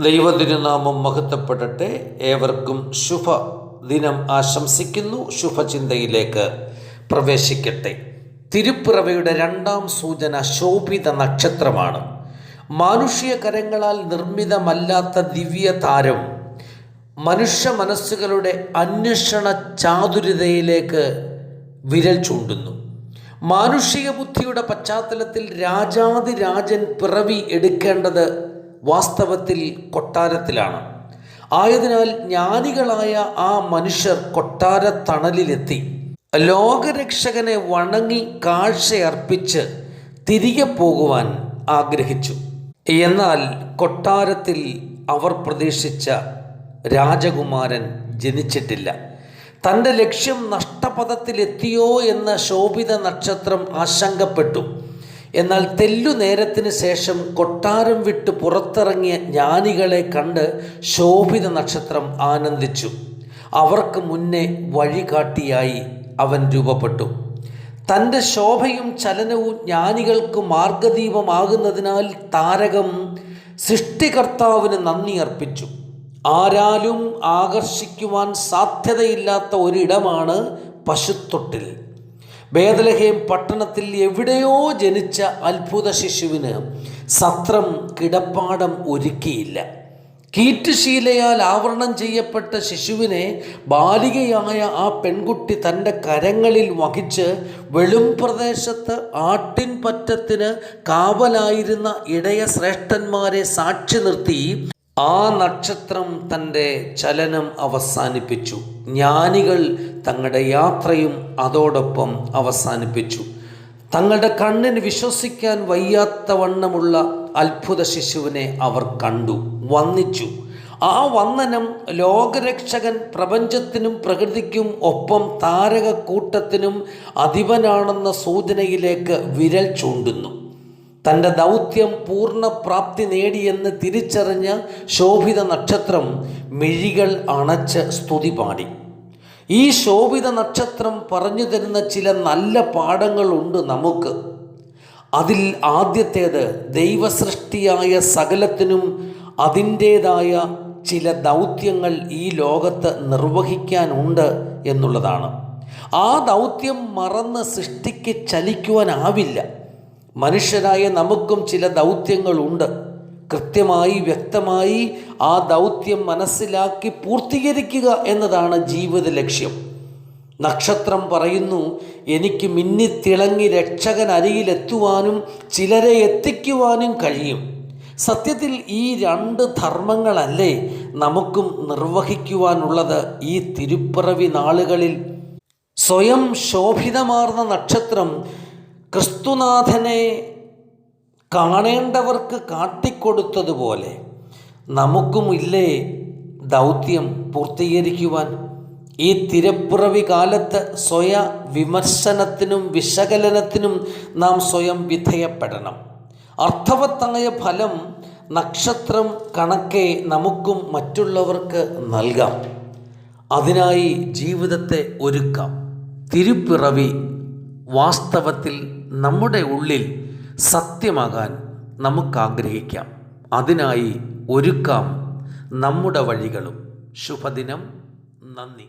ദൈവതിരുനാമം മഹത്വപ്പെടട്ടെ. ഏവർക്കും ശുഭ ദിനം ആശംസിക്കുന്നു. ശുഭചിന്തയിലേക്ക് പ്രവേശിക്കട്ടെ. തിരുപ്പിറവയുടെ രണ്ടാം സൂചന ശോഭിത നക്ഷത്രമാണ്. മാനുഷിക കരങ്ങളാൽ നിർമ്മിതമല്ലാത്ത ദിവ്യ താരം മനുഷ്യ മനസ്സുകളുടെ അന്വേഷണ ചാതുരതയിലേക്ക് വിരൽ ചൂണ്ടുന്നു. മാനുഷിക ബുദ്ധിയുടെ പശ്ചാത്തലത്തിൽ രാജാതിരാജൻ പിറവി എടുക്കേണ്ടത് വാസ്തവത്തിൽ കൊട്ടാരത്തിലാണ്. ആയതിനാൽ ജ്ഞാനികളായ ആ മനുഷ്യർ കൊട്ടാര തണലിലെത്തി ലോകരക്ഷകനെ വണങ്ങി കാഴ്ചയർപ്പിച്ച് തിരികെ പോകുവാൻ ആഗ്രഹിച്ചു. എന്നാൽ കൊട്ടാരത്തിൽ അവർ പ്രതീക്ഷിച്ച രാജകുമാരൻ ജനിച്ചിട്ടില്ല. തന്റെ ലക്ഷ്യം നഷ്ടപഥത്തിലെത്തിയോ എന്ന ശോഭിത നക്ഷത്രം ആശങ്കപ്പെട്ടു. എന്നാൽ തെല്ലു നേരത്തിന് ശേഷം കൊട്ടാരം വിട്ട് പുറത്തിറങ്ങിയ ജ്ഞാനികളെ കണ്ട് ശോഭിത നക്ഷത്രം ആനന്ദിച്ചു. അവർക്ക് മുന്നേ വഴികാട്ടിയായി അവൻ രൂപപ്പെട്ടു. തന്റെ ശോഭയും ചലനവും ജ്ഞാനികൾക്ക് മാർഗദീപമാകുന്നതിനാൽ താരകം സൃഷ്ടികർത്താവിന് നന്ദി അർപ്പിച്ചു. ആരാലും ആകർഷിക്കുവാൻ സാധ്യതയില്ലാത്ത ഒരിടമാണ് പശുത്തൊട്ടിൽ. ബേദലഹേം പട്ടണത്തിൽ എവിടെയോ ജനിച്ച അത്ഭുത ശിശുവിന് സത്രം കിടപ്പാടം ഒരുക്കിയില്ല. കീറ്റുശീലയാൽ ആവരണം ചെയ്യപ്പെട്ട ശിശുവിനെ ബാലികയായ ആ പെൺകുട്ടി തന്റെ കരങ്ങളിൽ വഹിച്ച് വെളും പ്രദേശത്ത് ആട്ടിൻപറ്റത്തിന് കാവലായിരുന്ന ഇടയ ശ്രേഷ്ഠന്മാരെ സാക്ഷി നിർത്തി ആ നക്ഷത്രം തന്റെ ചലനം അവസാനിപ്പിച്ചു. ജ്ഞാനികൾ തങ്ങളുടെ യാത്രയും അതോടൊപ്പം അവസാനിപ്പിച്ചു. തങ്ങളുടെ കണ്ണിന് വിശ്വസിക്കാൻ വയ്യാത്ത വണ്ണമുള്ള അത്ഭുത ശിശുവിനെ അവർ കണ്ടു വന്നിച്ചു ആ വന്ദനം ലോകരക്ഷകൻ പ്രപഞ്ചത്തിനും പ്രകൃതിക്കും ഒപ്പം താരകക്കൂട്ടത്തിനും അധിപനാണെന്ന സൂചനയിലേക്ക് വിരൽ ചൂണ്ടുന്നു. തന്റെ ദൗത്യം പൂർണപ്രാപ്തി നേടിയെന്ന് തിരിച്ചറിഞ്ഞ ശോഭിത നക്ഷത്രം മിഴികൾ അണച്ച് സ്തുതി പാടി. ഈ ശോഭിത നക്ഷത്രം പറഞ്ഞു തരുന്ന ചില നല്ല പാഠങ്ങളുണ്ട് നമുക്ക്. അതിൽ ആദ്യത്തേത് ദൈവസൃഷ്ടിയായ സകലത്തിനും അതിന്റേതായ ചില ദൗത്യങ്ങൾ ഈ ലോകത്ത് നിർവഹിക്കാനുണ്ട് എന്നുള്ളതാണ്. ആ ദൗത്യം മറന്ന് സൃഷ്ടിക്ക് ചലിക്കുവാനാവില്ല. മനുഷ്യരായ നമുക്കും ചില ദൗത്യങ്ങളുണ്ട്. കൃത്യമായി വ്യക്തമായി ആ ദൗത്യം മനസ്സിലാക്കി പൂർത്തീകരിക്കുക എന്നതാണ് ജീവിത ലക്ഷ്യം. നക്ഷത്രം പറയുന്നു എനിക്ക് മിന്നിത്തിളങ്ങി രക്ഷകൻ അരികിലെത്തുവാനും ചിലരെ എത്തിക്കുവാനും കഴിയും. സത്യത്തിൽ ഈ രണ്ട് ധർമ്മങ്ങളല്ലേ നമുക്കും നിർവഹിക്കുവാനുള്ളത് ഈ തിരുപ്പിറവി നാളുകളിൽ. സ്വയം ശോഭിതമാർന്ന നക്ഷത്രം ക്രിസ്തുനാഥനെ കാണേണ്ടവർക്ക് കാട്ടിക്കൊടുത്തതുപോലെ നമുക്കുമില്ലേ ദൗത്യം പൂർത്തീകരിക്കുവാൻ? ഈ തിരപ്പുറവി കാലത്ത് സ്വയ വിമർശനത്തിനും വിശകലനത്തിനും നാം സ്വയം വിധേയപ്പെടണം. അർത്ഥവത്തായ ഫലം നക്ഷത്രം കണക്കെ നമുക്കും മറ്റുള്ളവർക്ക് നൽകാം. അതിനായി ജീവിതത്തെ ഒരുക്കാം. തിരുപ്പിറവി വാസ്തവത്തിൽ നമ്മുടെ ഉള്ളിൽ സത്യമാകാൻ നമുക്ക് ആഗ്രഹിക്കാം അതിനായി ഒരുക്കാം നമ്മുടെ വഴികളും. ശുഭദിനം. നന്ദി.